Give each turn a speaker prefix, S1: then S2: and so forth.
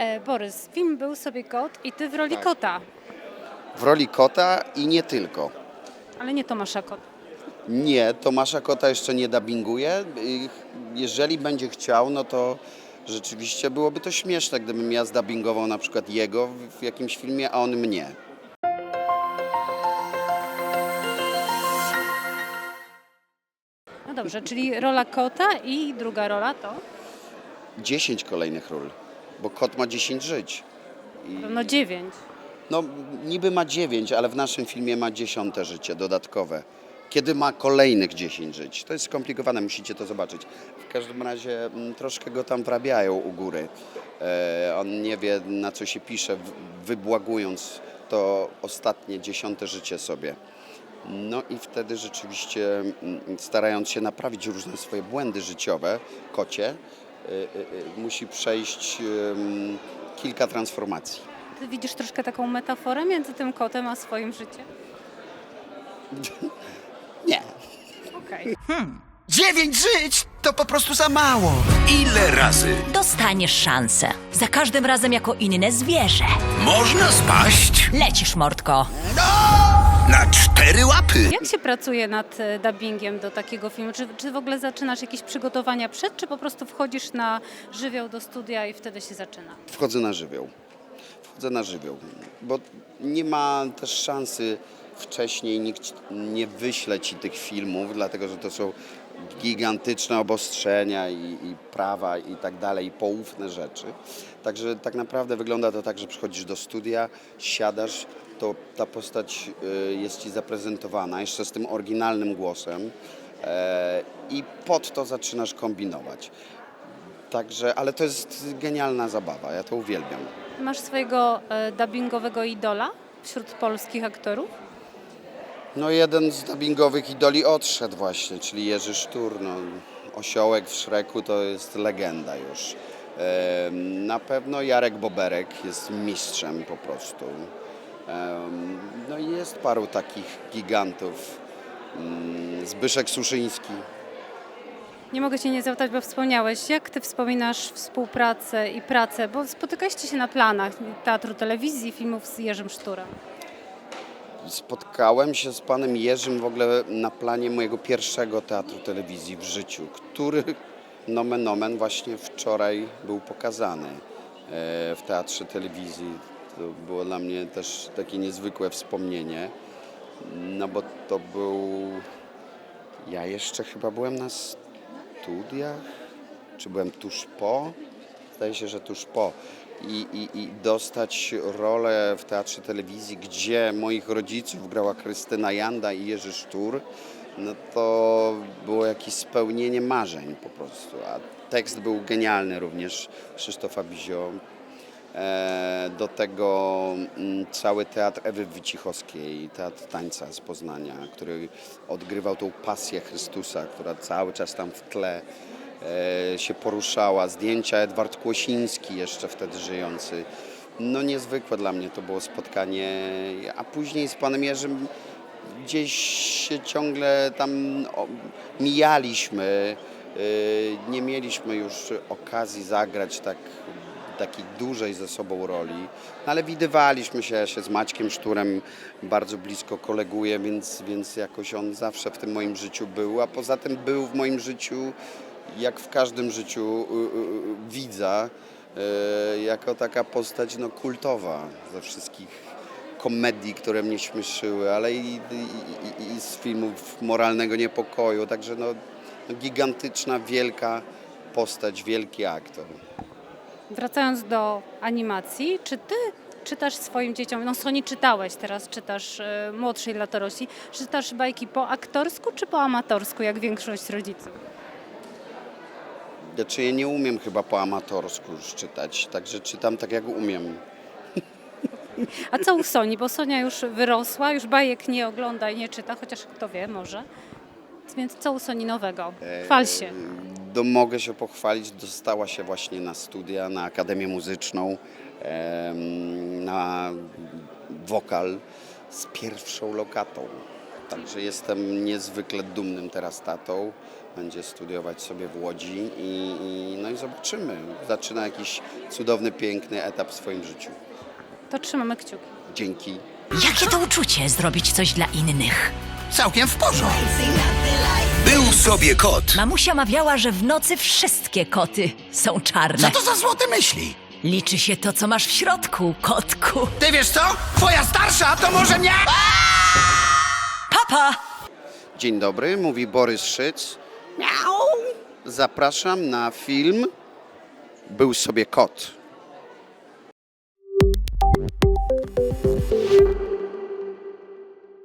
S1: E, Borys, film Był sobie kot i ty w roli
S2: Tak.
S1: kota,
S2: W roli kota i nie tylko.
S1: ale nie Tomasza Kota.
S2: Nie, Tomasza Kota jeszcze nie dubbinguje. Y, Jeżeli będzie chciał, no to rzeczywiście byłoby to śmieszne, gdybym ja zdubbingował na przykład jego w- w jakimś filmie, a on mnie.
S1: No dobrze, czyli rola kota i druga rola to?
S2: 10 kolejnych ról, bo kot ma 10 żyć.
S1: No dziewięć.
S2: No niby ma 9, ale w naszym filmie ma dziesiąte życie dodatkowe. Kiedy ma kolejnych 10 żyć? To jest skomplikowane, musicie to zobaczyć. W każdym razie mm, troszkę go tam wrabiają u góry. E, on nie wie na co się pisze, wybłagując to ostatnie dziesiąte życie sobie. No i wtedy rzeczywiście mm, starając się naprawić różne swoje błędy życiowe, kocie, musi przejść kilka transformacji.
S1: Ty widzisz troszkę taką metaforę między tym kotem a swoim życiem?
S2: Nie,
S1: Okej.
S3: Dziewięć żyć to po prostu za mało.
S4: Ile razy
S5: Dostaniesz szansę. Za każdym razem jako inne zwierzę.
S4: można spaść
S5: Lecisz, Mordko.
S4: Na cztery łapy?
S1: Jak się pracuje nad e, dubbingiem do takiego filmu? Czy, czy w ogóle zaczynasz jakieś przygotowania przed, czy po prostu wchodzisz na żywioł do studia i wtedy się zaczyna?
S2: Wchodzę na żywioł. Wchodzę na żywioł, bo nie ma też szansy wcześniej nikt nie wyśle ci tych filmów, dlatego że to są gigantyczne obostrzenia i, i prawa i tak dalej, i poufne rzeczy. Także tak naprawdę wygląda to tak, że przychodzisz do studia, siadasz, to ta postać y, jest ci zaprezentowana jeszcze z tym oryginalnym głosem e, i pod to zaczynasz kombinować. Także, ale to jest genialna zabawa, ja to uwielbiam.
S1: Masz swojego e, dubbingowego idola wśród polskich aktorów?
S2: No jeden z dubbingowych idoli odszedł właśnie, czyli Jerzy Sztur. No, osiołek w Szreku to jest legenda już. Em, Na pewno Jarek Boberek jest mistrzem po prostu. No i jest paru takich gigantów. Mm, Zbyszek Suszyński.
S1: Nie mogę Cię nie zapytać, bo wspomniałeś, jak Ty wspominasz współpracę i pracę, bo spotykaliście się na planach teatru, telewizji, filmów z Jerzym Szturem.
S2: Spotkałem się z panem Jerzym w ogóle na planie mojego pierwszego teatru telewizji w życiu, który nomen omen właśnie wczoraj był pokazany e, w teatrze telewizji. To było dla mnie też takie niezwykłe wspomnienie, no bo to był... Ja jeszcze chyba byłem na studiach, czy byłem tuż po? Zdaje się, że tuż po. I, i, I dostać rolę w teatrze telewizji, gdzie moich rodziców grała Krystyna Janda i Jerzy Sztur, no to było jakieś spełnienie marzeń po prostu. A tekst był genialny również Krzysztofa Bizio. E, Do tego mm, cały teatr Ewy Wicichowskiej, teatr tańca z Poznania, który odgrywał tą pasję Chrystusa, która cały czas tam w tle e, się poruszała. Zdjęcia Edward Kłosiński, jeszcze wtedy żyjący. No niezwykłe dla mnie to było spotkanie, a później z panem Jerzym gdzieś się ciągle tam mijaliśmy. Y, Nie mieliśmy już okazji zagrać tak, takiej dużej ze sobą roli, no ale widywaliśmy się, ja się z Maćkiem Szturem bardzo blisko koleguję, więc, więc jakoś on zawsze w tym moim życiu był, a poza tym był w moim życiu, jak w każdym życiu y, y, y, widza, jako taka postać no, kultowa ze wszystkich komedii, które mnie śmieszyły, ale i, i, i, i z filmów moralnego niepokoju. Także no, gigantyczna, wielka postać, wielki aktor.
S1: Wracając do animacji, czy Ty czytasz swoim dzieciom, no Soni czytałeś, teraz czytasz e, młodszej Latorosi, czytasz bajki po aktorsku czy po amatorsku, jak większość rodziców?
S2: Znaczy ja nie umiem chyba po amatorsku już czytać, także czytam tak jak umiem.
S1: A co u Soni? Bo Sonia już wyrosła, już bajek nie ogląda i nie czyta, chociaż kto wie, może. Więc co u Soni nowego? Chwal się.
S2: Do, mogę się pochwalić, dostała się właśnie na studia, na Akademię Muzyczną, em, na wokal z pierwszą lokatą. Także jestem niezwykle dumnym teraz tatą. Będzie studiować sobie w Łodzi i, i, no i zobaczymy. Zaczyna jakiś cudowny, piękny etap w swoim życiu.
S1: To trzymamy kciuki.
S2: Dzięki.
S5: Jakie to uczucie zrobić coś dla innych?
S3: Całkiem w porządku.
S4: Był sobie kot.
S5: Mamusia mawiała, że w nocy wszystkie koty są
S3: Co
S5: czarne.
S3: to za złote myśli?
S5: Liczy się to, co masz w środku, kotku.
S3: Ty wiesz co? Twoja starsza to może mnie...
S5: Papa!
S2: Dzień dobry, mówi Borys Szyc. Miau. Zapraszam na film Był sobie kot.